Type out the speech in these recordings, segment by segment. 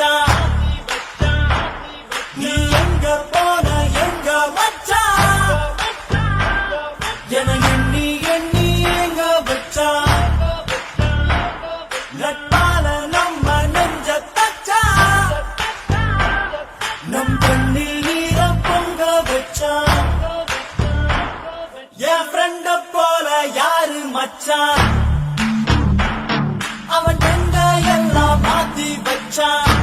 வச்சா? நீ எங்க போன எங்க வச்சா? என எண்ணி எண்ணி எங்க வச்சா? நட்பால நம்ம நெஞ்ச தச்சா? நம் கண்ணில் நீர பொங்க வச்சா? என் ஃப்ரெண்ட போல யாரு மச்சான் அவன் எங்க எல்லாம் மாத்தி வச்சான்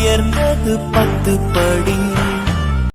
உயர்ந்தது பத்து படி.